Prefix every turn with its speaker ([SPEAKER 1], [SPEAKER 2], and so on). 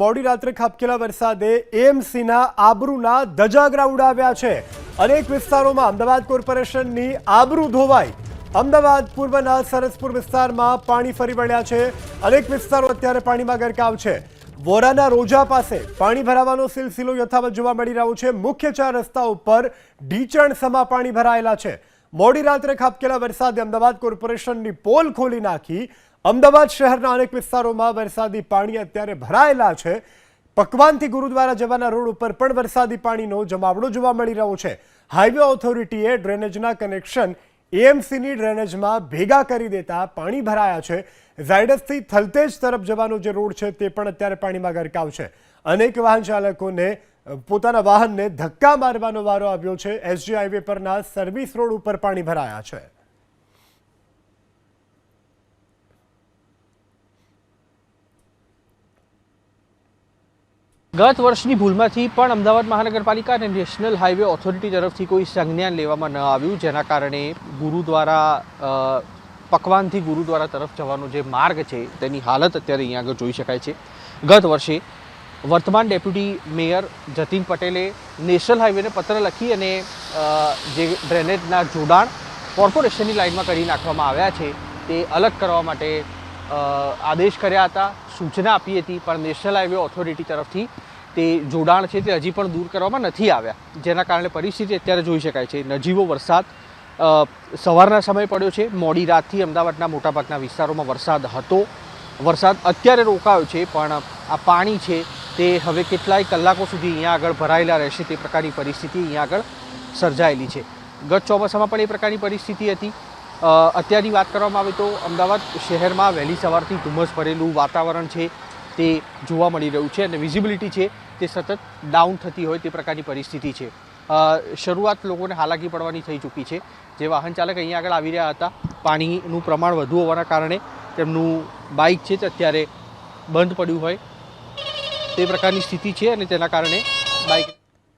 [SPEAKER 1] મોડી રાત્રે ખાબકેલા વરસાદે એએમસીના આબરૂના ધજાગરા ઉડાવ્યા છે. અનેક વિસ્તારોમાં અમદાવાદ કોર્પોરેશનની આબરૂ ધોવાઈ. અમદાવાદ પૂર્વના સરસપુર વિસ્તારમાં પાણી ફરી વળ્યા છે. અનેક વિસ્તારો અત્યારે પાણીમાં ગરકાવ છે. વોરાના રોજા પાસે પાણી ભરાવાનો સિલસિલો યથાવત જોવા મળી રહ્યો છે. મુખ્ય ચાર રસ્તા ઉપર ઢીચણ સમા પાણી ભરાયેલા છે. મોડી રાત્રે ખાબકેલા વરસાદે અમદાવાદ કોર્પોરેશનની પોલ ખોલી નાખી. અમદાવાદ શહેરના અનેક વિસ્તારોમાં વરસાદી પાણી અત્યારે ભરાયેલા છે. પકવાનથી ગુરુદ્વારા જવાના રોડ ઉપર પણ વરસાદી પાણીનો જમાવડો જોવા મળી રહ્યો છે. હાઈવે ઓથોરિટીએ ડ્રેનેજના કનેક્શન એએમસીની ડ્રેનેજમાં ભેગા કરી દેતા પાણી ભરાયા છે. ઝાયડસથી થલતેજ તરફ જવાનો જે રોડ છે તે પણ અત્યારે પાણીમાં ગરકાવ છે. અનેક વાહન ચાલકોને પોતાના વાહનને ધક્કા મારવાનો વારો આવ્યો છે. એસજી હાઈવે પરના સર્વિસ રોડ ઉપર પાણી ભરાયા છે.
[SPEAKER 2] ગત વર્ષની ભૂલમાંથી પણ અમદાવાદ મહાનગરપાલિકા અને નેશનલ હાઈવે ઓથોરિટી તરફથી કોઈ સંજ્ઞાન લેવામાં ન આવ્યું, જેના કારણે ગુરુદ્વારા પકવાનથી ગુરુદ્વારા તરફ જવાનો જે માર્ગ છે, તેની હાલત અત્યારે અહીંયા આગળ જોઈ શકાય છે. ગત વર્ષે વર્તમાન ડેપ્યુટી મેયર જતીન પટેલે નેશનલ હાઈવેને પત્ર લખી અને જે ડ્રેનેજના જોડાણ કોર્પોરેશનની લાઇનમાં કરી નાખવામાં આવ્યા છે, તે અલગ કરવા માટે આદેશ કર્યા હતા, સૂચના આપી હતી, પણ નેશનલ હાઈવે ઓથોરિટી તરફથી તે જોડાણ છે તે હજી પણ દૂર કરવામાં નથી આવ્યા. જેના કારણે પરિસ્થિતિ અત્યારે જોઈ શકાય છે. નજીવો વરસાદ સવારના સમયે પડ્યો છે. મોડી રાતથી અમદાવાદના મોટાભાગના વિસ્તારોમાં વરસાદ હતો. વરસાદ અત્યારે રોકાયો છે, પણ આ પાણી છે તે હવે કેટલાય કલાકો સુધી અહીંયા આગળ ભરાયેલા રહેશે તે પ્રકારની પરિસ્થિતિ અહીંયા આગળ સર્જાયેલી છે. ગત ચોમાસામાં પણ એ પ્રકારની પરિસ્થિતિ હતી. અત્યારની વાત કરવામાં આવે તો અમદાવાદ શહેરમાં વહેલી સવારથી ધુમ્મસ ભરેલું વાતાવરણ છે, તે જોવા મળી રહ્યું છે અને વિઝિબિલિટી છે, તે સતત ડાઉન થતી હોય તે પ્રકારની પરિસ્થિતિ છે. શરૂઆત લોકોને હાલાકી પડવાની થઈ ચૂકી છે. જે વાહન ચાલક અહીંયા આગળ આવી રહ્યા હતા, પાણીનું પ્રમાણ વધુ હોવાના કારણે તેમનું બાઇક છે તે અત્યારે બંધ પડ્યું હોય તે પ્રકારની સ્થિતિ છે અને તેના કારણે બાઇક